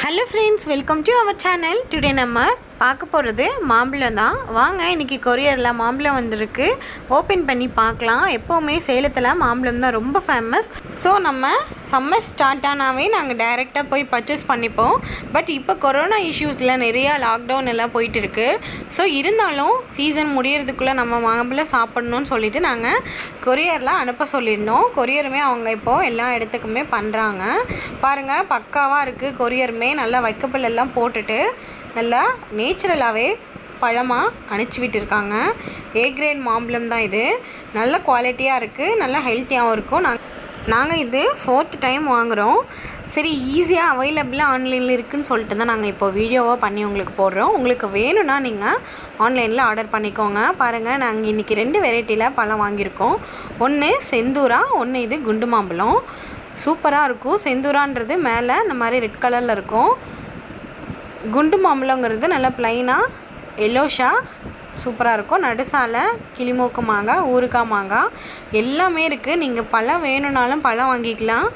Hello friends welcome to our channel today నమ్మ பார்க்க போகிறது மாம்பழம் தான். வாங்க இன்றைக்கி கொரியரில் மாம்பழம் வந்திருக்கு. ஓப்பன் பண்ணி பார்க்கலாம். எப்போவுமே சேலத்தில் மாம்பழம் தான் ரொம்ப ஃபேமஸ் ஸோ நம்ம சம்மர் ஸ்டார்ட் ஆனாவே நாங்கள் டைரெக்டாக போய் பர்ச்சேஸ் பண்ணிப்போம். பட் இப்போ கொரோனா இஷ்யூஸில் நிறையா லாக்டவுன் எல்லாம் போயிட்டு இருக்கு ஸோ இருந்தாலும் சீசன் முடியறதுக்குள்ளே நம்ம மாம்பழம் சாப்பிட்ணுன்னு சொல்லிட்டு நாங்கள் கொரியரில் அனுப்ப சொல்லியிருந்தோம். கொரியருமே அவங்க இப்போது எல்லா இடத்துக்குமே பண்ணுறாங்க பாருங்கள் பக்காவாக இருக்குது கொரியருமே நல்லா வைக்கப்பில் எல்லாம் போட்டுட்டு நல்லா நேச்சுரலாகவே பழமாக அணைச்சி விட்டுருக்காங்க ஏ கிரேட் மாம்பழம் தான் இது. நல்ல குவாலிட்டியாக இருக்குது நல்லா ஹெல்த்தியாகவும் இருக்கும் நாங்கள் நாங்கள் இது ஃபோர்த் டைம் வாங்குகிறோம் சரி ஈஸியாக அவைலபிளாக ஆன்லைனில் இருக்குதுன்னு சொல்லிட்டு தான் நாங்கள் இப்போ வீடியோவாக பண்ணி உங்களுக்கு போடுறோம். உங்களுக்கு வேணும்னா நீங்கள் ஆன்லைனில் ஆர்டர் பண்ணிக்கோங்க. பாருங்கள் நாங்கள் இன்றைக்கி ரெண்டு வெரைட்டியில் பழம் வாங்கியிருக்கோம். ஒன்று செந்தூரா ஒன்று இது குண்டு மாம்பழம். சூப்பராக இருக்கும். செந்தூரான்றது மேலே இந்த மாதிரி ரெட் கலரில் இருக்கும். குண்டு மாம்பழங்கிறது நல்லா ப்ளைனாக எல்லோஷா சூப்பராக இருக்கும். நடுசாலை கிளிமூக்கு மாங்காய் ஊறுகாய் மாங்காய் எல்லாமே இருக்குது நீங்கள் பழம் வேணும்னாலும் பழம் வாங்கிக்கலாம்.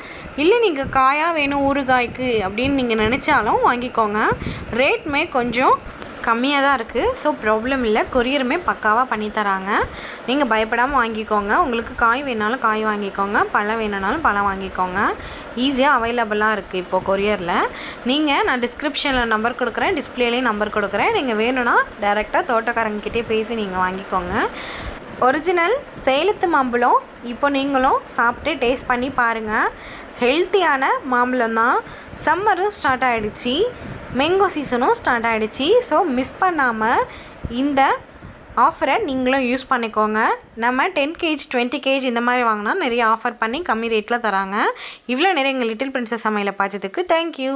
இல்லை நீங்கள் காயாக வேணும் ஊறுகாய்க்கு அப்படின்னு நீங்கள் நினச்சாலும் வாங்கிக்கோங்க. ரேட்மே கொஞ்சம் கம்மியாக தான் இருக்குது ஸோ ப்ராப்ளம் இல்லை. கொரியருமே பக்காவாக பண்ணி தராங்க. நீங்கள் பயப்படாமல் வாங்கிக்கோங்க. உங்களுக்கு காய் வேணாலும் காய் வாங்கிக்கோங்க. பழம் வேணும்னாலும் பழம் வாங்கிக்கோங்க. ஈஸியாக அவைலபிளாக இருக்குது இப்போது கொரியரில் நீங்கள் நான் டிஸ்கிரிப்ஷனில் நம்பர் கொடுக்குறேன். டிஸ்பிளேலேயும் நம்பர் கொடுக்குறேன். நீங்கள் வேணும்னா டேரெக்டாக தோட்டக்காரங்கக்கிட்டே பேசி நீங்கள் வாங்கிக்கோங்க. ஒரிஜினல் சேலத்து மாம்பழம். இப்போ நீங்களும் சாப்பிட்டு டேஸ்ட் பண்ணி பாருங்கள் ஹெல்த்தியான மாம்பழம் தான் சம்மரும் ஸ்டார்ட் ஆகிடுச்சி மேங்கோ சீசனும் ஸ்டார்ட் ஆகிடுச்சி ஸோ மிஸ் பண்ணாமல் இந்த ஆஃபரை நீங்களும் யூஸ் பண்ணிக்கோங்க. நம்ம டென் கேஜ் டுவெண்ட்டி கேஜ் இந்த மாதிரி வாங்கினா நிறைய ஆஃபர் பண்ணி கம்மி ரேட்டில் தராங்க. இவ்வளோ நிறைய எங்கள் லிட்டில் பிரின்சஸ் சமையலை பார்த்ததுக்கு தேங்க்யூ